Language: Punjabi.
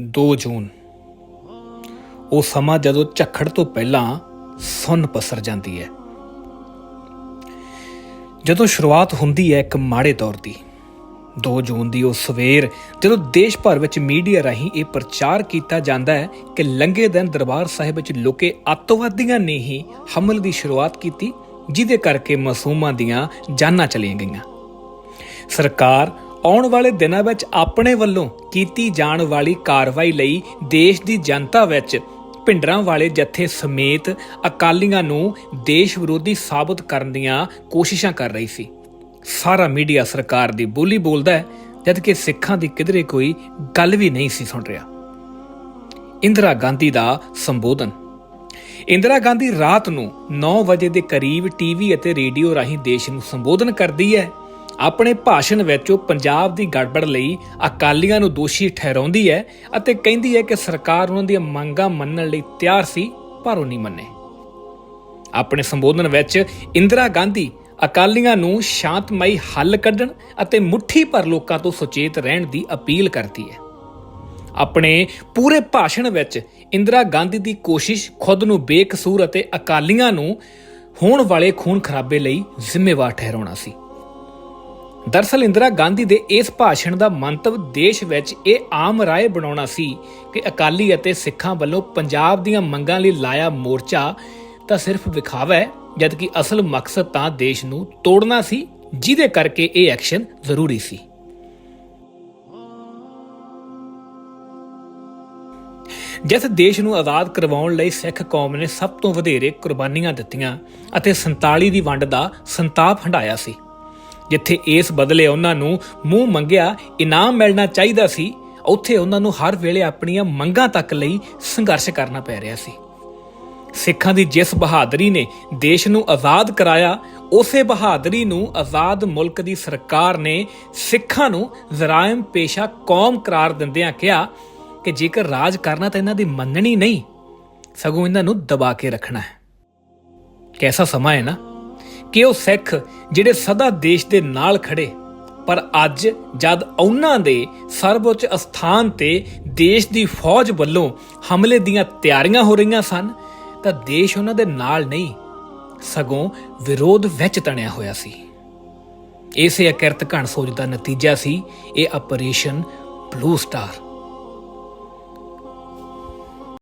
2 ਜੂਨ। ਉਹ ਸਮਾਂ ਜਦੋਂ ਝੱਖੜ ਤੋਂ ਪਹਿਲਾਂ ਸੁੰਨ ਪਸਰ ਜਾਂਦੀ ਹੈ। ਜਦੋਂ ਸ਼ੁਰੂਆਤ ਹੁੰਦੀ ਹੈ ਇੱਕ ਮਾੜੇ ਦੌਰ ਦੀ। 2 ਜੂਨ ਦੀ ਉਹ ਸਵੇਰ, ਜਦੋਂ ਦੇਸ਼ ਭਰ ਵਿੱਚ ਮੀਡੀਆ ਰਾਹੀਂ ਇਹ ਪ੍ਰਚਾਰ ਕੀਤਾ ਜਾਂਦਾ ਹੈ ਕਿ ਲੰਗੇ ਦਿਨ ਦਰਬਾਰ ਸਾਹਿਬ ਵਿੱਚ ਲੁਕੇ ਅੱਤਵਾਦੀਆਂ ਨੇ ਹੀ ਹਮਲੇ ਦੀ ਸ਼ੁਰੂਆਤ ਕੀਤੀ, ਜਿਹਦੇ ਕਰਕੇ ਮਾਸੂਮਾਂ ਦੀਆਂ ਜਾਨਾਂ ਚਲੀਆਂ ਗਈਆਂ। ਸਰਕਾਰ ਆਉਣ ਵਾਲੇ ਦਿਨਾਂ ਵਿੱਚ ਆਪਣੇ ਵੱਲੋਂ ਕੀਤੀ ਜਾਣ ਵਾਲੀ ਕਾਰਵਾਈ ਲਈ ਦੇਸ਼ ਦੀ ਜਨਤਾ ਵਿੱਚ ਭਿੰਡਰਾਂ ਵਾਲੇ ਜੱਥੇ ਸਮੇਤ ਅਕਾਲੀਆਂ ਨੂੰ ਦੇਸ਼ ਵਿਰੋਧੀ ਸਾਬਤ ਕਰਨ ਦੀਆਂ ਕੋਸ਼ਿਸ਼ਾਂ ਕਰ ਰਹੀ ਸੀ। ਸਾਰਾ ਮੀਡੀਆ ਸਰਕਾਰ ਦੀ ਬੋਲੀ ਬੋਲਦਾ ਹੈ, ਜਦਕਿ ਸਿੱਖਾਂ ਦੀ ਕਿਧਰੇ ਕੋਈ ਗੱਲ ਵੀ ਨਹੀਂ ਸੀ ਸੁਣ ਰਿਹਾ। ਇੰਦਰਾ ਗਾਂਧੀ ਦਾ ਸੰਬੋਧਨ। ਇੰਦਰਾ ਗਾਂਧੀ ਰਾਤ ਨੂੰ 9 ਵਜੇ ਦੇ ਕਰੀਬ ਟੀਵੀ ਅਤੇ ਰੇਡੀਓ ਰਾਹੀਂ ਦੇਸ਼ ਨੂੰ ਸੰਬੋਧਨ ਕਰਦੀ ਹੈ। ਆਪਣੇ ਭਾਸ਼ਣ ਵਿੱਚ ਉਹ ਪੰਜਾਬ ਦੀ ਗੜਬੜ ਲਈ ਅਕਾਲੀਆਂ ਨੂੰ ਦੋਸ਼ੀ ਠਹਿਰਾਉਂਦੀ ਹੈ ਅਤੇ ਕਹਿੰਦੀ ਹੈ ਕਿ ਸਰਕਾਰ ਉਹਨਾਂ ਦੀਆਂ ਮੰਗਾਂ ਮੰਨਣ ਲਈ ਤਿਆਰ ਸੀ, ਪਰ ਉਹ ਨਹੀਂ ਮੰਨੇ। ਆਪਣੇ ਸੰਬੋਧਨ ਵਿੱਚ ਇੰਦਰਾ ਗਾਂਧੀ ਅਕਾਲੀਆਂ ਨੂੰ ਸ਼ਾਂਤਮਈ ਹੱਲ ਕੱਢਣ ਅਤੇ ਮੁੱਠੀ ਭਰ ਲੋਕਾਂ ਤੋਂ ਸੁਚੇਤ ਰਹਿਣ ਦੀ ਅਪੀਲ ਕਰਦੀ ਹੈ। ਆਪਣੇ ਪੂਰੇ ਭਾਸ਼ਣ ਵਿੱਚ ਇੰਦਰਾ ਗਾਂਧੀ ਦੀ ਕੋਸ਼ਿਸ਼ ਖੁਦ ਨੂੰ ਬੇਕਸੂਰ ਅਤੇ ਅਕਾਲੀਆਂ ਨੂੰ ਹੋਣ ਵਾਲੇ ਖੂਨ ਖਰਾਬੇ ਲਈ ਜ਼ਿੰਮੇਵਾਰ ਠਹਿਰਾਉਣਾ ਸੀ। ਦਰਸਲ ਇੰਦਰਾ ਗਾਂਧੀ ਦੇ ਇਸ ਭਾਸ਼ਣ ਦਾ ਮੰਤਵ ਦੇਸ਼ ਵਿੱਚ ਇਹ ਆਮ ਰਾਏ ਬਣਾਉਣਾ ਸੀ ਕਿ ਅਕਾਲੀ ਅਤੇ ਸਿੱਖਾਂ ਵੱਲੋਂ ਪੰਜਾਬ ਦੀਆਂ ਮੰਗਾਂ ਲਈ ਲਾਇਆ ਮੋਰਚਾ ਤਾਂ ਸਿਰਫ ਵਿਖਾਵਾ ਹੈ ਜਦਕਿ ਅਸਲ ਮਕਸਦ ਤਾਂ ਦੇਸ਼ ਨੂੰ ਤੋੜਨਾ ਸੀ, ਜਿਹਦੇ ਕਰਕੇ ਇਹ ਐਕਸ਼ਨ ਜ਼ਰੂਰੀ ਸੀ। ਜਿਸ ਦੇਸ਼ ਨੂੰ ਆਜ਼ਾਦ ਕਰਵਾਉਣ ਲਈ ਸਿੱਖ ਕੌਮ ਨੇ ਸਭ ਤੋਂ ਵਧੇਰੇ ਕੁਰਬਾਨੀਆਂ ਦਿੱਤੀਆਂ ਅਤੇ 47 ਦੀ ਵੰਡ ਦਾ ਸੰਤਾਪ ਹੰਡਾਇਆ ਸੀ ਜਿੱਥੇ ਇਸ ਬਦਲੇ ਉਹਨਾਂ ਨੂੰ ਮੂੰਹ ਮੰਗਿਆ, ਇਨਾਮ ਮਿਲਣਾ ਚਾਹੀਦਾ ਸੀ, ਉੱਥੇ ਉਹਨਾਂ ਨੂੰ ਹਰ ਵੇਲੇ ਆਪਣੀਆਂ ਮੰਗਾਂ ਤੱਕ ਲਈ ਸੰਘਰਸ਼ ਕਰਨਾ ਪੈ ਰਿਹਾ ਸੀ। ਸਿੱਖਾਂ ਦੀ ਜਿਸ ਬਹਾਦਰੀ ਨੇ ਦੇਸ਼ ਨੂੰ ਆਜ਼ਾਦ ਕਰਾਇਆ, ਉਸੇ ਬਹਾਦਰੀ ਨੂੰ ਆਜ਼ਾਦ ਮੁਲਕ ਦੀ ਸਰਕਾਰ ਨੇ ਸਿੱਖਾਂ ਨੂੰ ਜ਼ਰਾਇਮ ਪੇਸ਼ਾ ਕੌਮ ਕਰਾਰ ਦਿੰਦਿਆਂ ਕਿਹਾ ਕਿ ਜੇਕਰ ਰਾਜ ਕਰਨਾ ਤਾਂ ਇਹਨਾਂ ਦੀ ਮੰਨਣੀ ਨਹੀਂ, ਸਗੋਂ ਇਹਨਾਂ ਨੂੰ ਦਬਾ ਕੇ ਰੱਖਣਾ ਹੈ। ਕੈਸਾ ਸਮਾਂ ਹੈ ਨਾ? ਕਿ ਉਹ ਸਿੱਖ ਜਿਹੜੇ ਸਦਾ ਦੇਸ਼ ਦੇ ਨਾਲ ਖੜੇ। ਪਰ ਅੱਜ ਜਦ ਉਹਨਾਂ ਦੇ ਸਰਵਉੱਚ ਅਸਥਾਨ ਤੇ ਦੇਸ਼ ਦੀ ਫੌਜ ਵੱਲੋਂ ਹਮਲੇ ਦੀਆਂ ਤਿਆਰੀਆਂ ਹੋ ਰਹੀਆਂ ਸਨ, ਤਾਂ ਦੇਸ਼ ਉਹਨਾਂ ਦੇ ਨਾਲ ਨਹੀਂ, ਸਗੋਂ ਵਿਰੋਧ ਵਿੱਚ ਤਣਿਆ ਹੋਇਆ ਸੀ। ਇਸੇ ਅਕਿਰਤ ਘਣ ਸੋਚ ਦਾ ਨਤੀਜਾ ਸੀ, ਇਹ ਆਪਰੇਸ਼ਨ ਬਲੂ ਸਟਾਰ